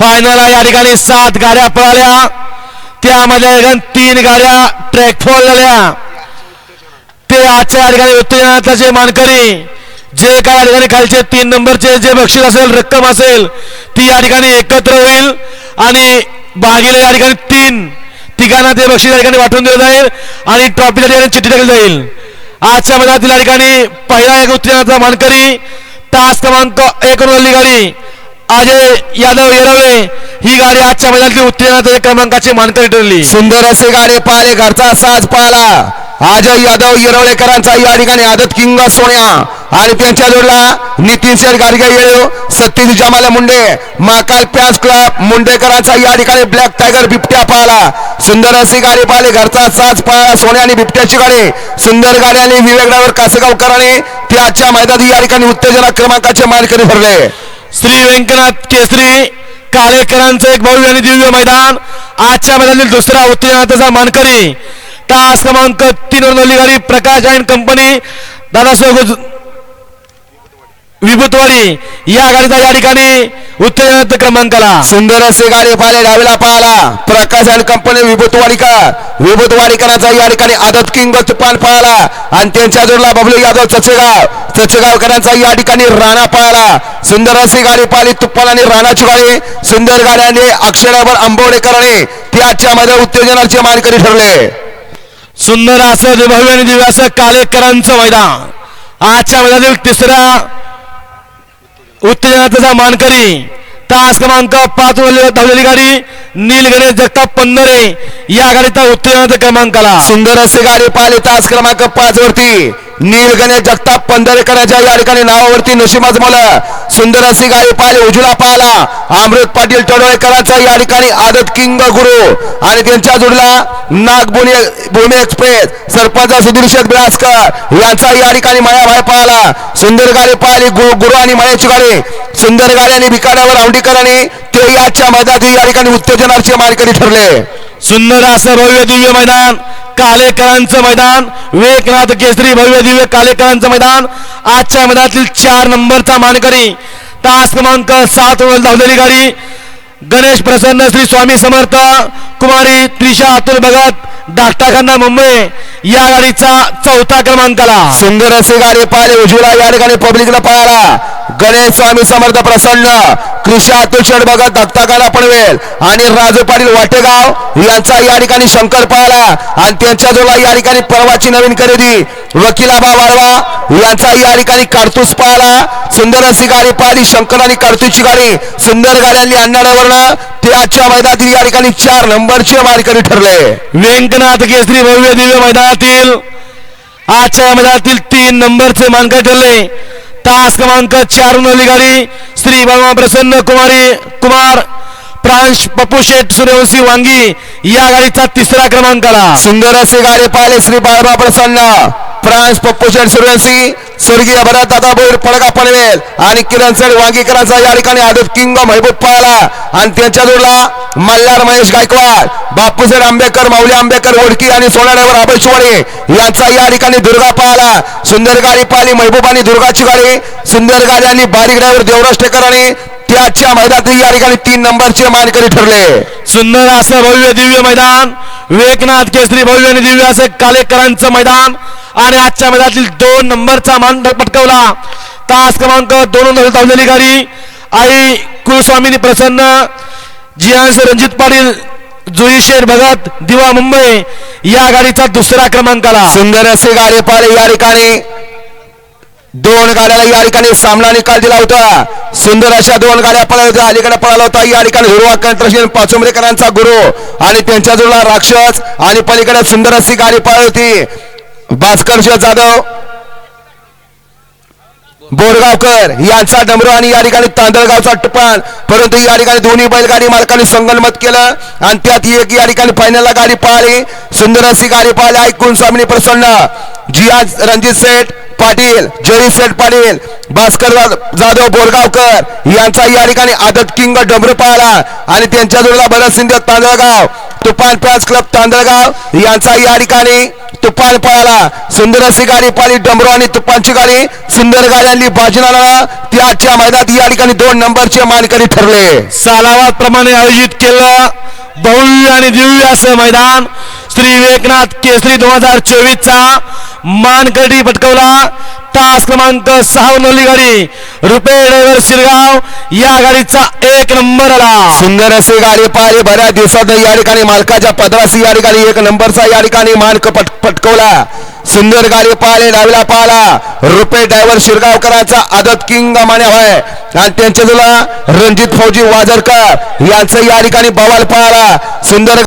Final या ठिकाणी सात गाड्या पळाल्या. त्यामध्ये ठिकाणी तीन गाड्या ट्रॅक फॉल झाल्या ते आजच्या या ठिकाणी जे मानकरी जे काय या ठिकाणी खालचे तीन नंबरचे जे बक्षीस असेल रक्कम असेल ती या ठिकाणी एकत्र होईल. आणि भागीले या ठिकाणी तीन तिघांना ते बक्षीस या ठिकाणी वाटून दिलं जाईल आणि ट्रॉफी या ठिकाणी चिठ्ठी टाकली जाईल. आजच्या मैदानातील या ठिकाणी पहिला एक उत्तेजनाचा मानकरी तास क्रमांक एक गाडी. अजय यादव येरवळे ही गाडी आजच्या मैदानातील उत्तेजनाच्या क्रमांकाची मानकरी ठरली. सुंदर असे गाडी पाहिले घरचा साज पाहिला. अजय यादव येरवळेकरांचा या ठिकाणी आदत किंग सोन्या. आणि त्यांच्या जोडला नितीन शेर गाडगे येळो सत्यजित जमाल मुंडे माकाल प्याज क्लब मुंडेकरांचा या ठिकाणी ब्लॅक टायगर बिबट्या पाहिला. सुंदर अशी गाडी पाहिली घरचा साज पाहिला सोन्या आणि बिबट्याची गाडी. सुंदर गाडी आणि विवेक ड्रायव्हर कासेगावकरांनी ते आजच्या मैदानात या ठिकाणी उत्तेजना क्रमांकाचे मानकरी भरले श्री व्यंकनाथ केसरी काळेकरांचं एक भव्य आणि दिव्य मैदान. आजच्या मैदानातील दुसरा उत्तेजनाचा मानकरी तास क्रमांक तीन वर गाडी प्रकाश अँड कंपनी. दादासाहेब विभूतवाडी या गाडीचा या ठिकाणी उत्तेजनाचा क्रमांकाला सुंदर असे गाडी पाहिले डावीला पाहिला. प्रकाश आणि कंपनी विभूतवाडीकर. विभूतवाडीकरांचा या ठिकाणी आदत किंग तुपान पाहिला. आणि त्यांच्या जोडला बबलू यादव चचेगाव. चचेगावकरांचा या ठिकाणी राणा पाहिला. सुंदर अशी गाडी पाहिली तुप्पान आणि राणाची गाडी. सुंदर गाड्याने अक्षरावर आंबवडेकरांनी ती आजच्या मध्ये उत्तेजनाचे मानकरी ठरले. सुंदर असं भव्य आणि दिव्य असं कालेकरांचं मैदान. आजच्या मैदानातील तिसऱ्या उत्तेजनाचा मानकरी. तास क्रमांक पाच वर धावलेली गाडी. नील गणेश जगताप पंधरे. या गाडीचा उत्तेजनाचा क्रमांकाला. सुंदर अशी गाडी पाहिली. तास क्रमांक पाच वरती. नीलगणे जगताप पंधरेकरांच्या या ठिकाणी नावावरती नशिबाज मला. सुंदर अशी गाडी पाहिली उजला पाहिला अमृत पाटील टडोळेकरांचा या ठिकाणी आदत किंग गुरु. आणि त्यांच्या जोडला नागभूमी भूमी एक्सप्रेस सरपंच सुधीर शेठ बिळासकर यांचा या ठिकाणी मायाभाई पाहिला सुंदर गाडी पाहिली गुरु गुरु आणि मयाची गाडी. सुंदर गाडी आणि भिकाड्यावर औंडीकरांनी ते याच्या मैदानात या ठिकाणी उत्तेजनाचे मानकरी ठरले. सुंदर असं भव्य दिव्य मैदान कालेकरांचं मैदान विवेकनाथ केसरी भव्य दिव्य कालेकरांचं मैदान. आजच्या मैदानातील चार नंबरचा मानकरी तास क्रमांक सात वर धावलेली गाडी. गणेश प्रसन्न श्री स्वामी समर्थ कुमारी त्रिशा अतुल भगत डाक्टाखाना मुंबई या गाडीचा चौथा क्रमांकाला. सुंदर अशी गाडी पाहिली उजवीला या ठिकाणी पब्लिकला पळाला गणेश स्वामी समर्थ प्रसन्न. कृषी अतुल शेठ भगत दत्ताकाला पनवेल आणि राजू पाटील वाटेगाव यांचा या ठिकाणी शंकर पळाला. आणि त्यांच्या जोडला या ठिकाणी परवाची नवीन खरेदी. वकिलाबा वाळवा यांचा या ठिकाणी कारतूस पळाला. सुंदर अशी गाडी पाहिली शंकर आणि कारतूसची गाडी सुंदर गाड्यांनी अन्नाड्यावरनं ते आजच्या मैदानातील या ठिकाणी चार नंबरचे मारकरी ठरले. व्यंकनाथ केसरी भव्य दिव्य मैदानातील आजच्या मैदानातील तीन नंबरचे मानकरी ठरले. तास क्रमांक चार नवली गाडी. श्री बाबा प्रसन्न कुमारी कुमार प्रांश पप्पू शेठ सूर्यवंशी वांगी या गाडीचा तिसरा क्रमांकाला. सुंदर असे गाडी पाहिले श्री बाळबा प्रसन्न. फ्रान्स पप्पू शेठ सूर्यवंशी स्वर्गीय भरत दादा बोईर पडगा पनवेल आणि किरण सर वांगीकरांचा या ठिकाणी आदत किंग महबूब पळाला. आणि त्यांच्या जोडला मल्हार महेश गायकवाड बापूसाहेब आंबेकर माऊली आंबेकर ओळखी आणि सोनाड्यावर आबेशिवाडे यांचा या ठिकाणी दुर्गा पळाला. सुंदर गाडी पाहिली महबूब आणि दुर्गाची गाडी. सुंदर गाडी आणि बारीक ड्रायव्हर देवराज टेकरांनी त्याच्या मैदानात या ठिकाणी तीन नंबरचे मानकरी ठरले. सुंदर असं भव्य दिव्य मैदान विवेकनाथ केसरी भव्य आणि दिव्य असं कालेकरांचं मैदान आणि आजच्या मैदानातील दोन नंबरचा मान पटकावला. तास क्रमांक दोन धावलेली गाडी आई कुलस्वामिनी प्रसन्न जियांश रणजित पाटील जुई शेठ भगत दिवा मुंबई या गाडीचा दुसरा क्रमांकाला सुंदर असे गाडी पाहिले या ठिकाणी. दोन गाड्याला या ठिकाणी सामना निकाल दिला होता. सुंदर अशा दोन गाड्या पळाल्या अलीकडे पळाला होता. या ठिकाणी हिरवा कंट्रशन पाचुंबरेकरांचा गुरु आणि त्यांच्या जोडला राक्षस आणि पलीकडे सुंदर अशी गाडी पळाली होती. भास्कर शिव जाधव बोरगावकर यांचा डमरू आणि या ठिकाणी तांदळगावचा टपान परंतु या ठिकाणी दोन्ही बैलगाडी मालकांनी संगनमत केलं आणि त्यात एक या ठिकाणी फायनलला गाडी पाळली. सुंदर अशी गाडी पाळली. ऐकून स्वामी प्रसन्न. जिया रणजित सेठ पाटील जरी सेठ पाटील भास्कर जाधव बोरगावकर यांचा या ठिकाणी आदत किंग डबरू पाहिला आणि त्यांच्या जोडीला भरत शिंदे तांदळगाव तुफान प्याज क्लब तांदळगाव यांचा या ठिकाणी तुफान पळाला सुंदर अशी गाडी पाली डमरू आणि तुफानची गाडी. सुंदर गाड्यांनी बाजूला ती आजच्या मैदानात या ठिकाणी दोन नंबरचे मानकरी ठरले. सालावाद प्रमाणे आयोजित केलं भव्य आणि दिव्य असं मैदान. श्री विवेकनाथ केसरी दोन हजार चोवीस चा मानकडी पटकवला. तास क्रमांक सहा नोली गाडी. रुपये ड्रायव्हर शिरगाव या गाडीचा एक नंबर आला. सुंदर अशी गाडी पाहिली. बऱ्याच दिवसात या ठिकाणी मालकाच्या पदराशी या ठिकाणी एक नंबरचा या ठिकाणी मानक पट पटकवला. सुंदर गाडी पाहिले. डावीला पाहला. रुपे ड्रायव्हर शिरगावकरांचा आदत किंग माने होय. आणि त्यांच्या तुला रणजित फौजी वाजरकर यांचं या ठिकाणी बवाल पाहिला सुंदर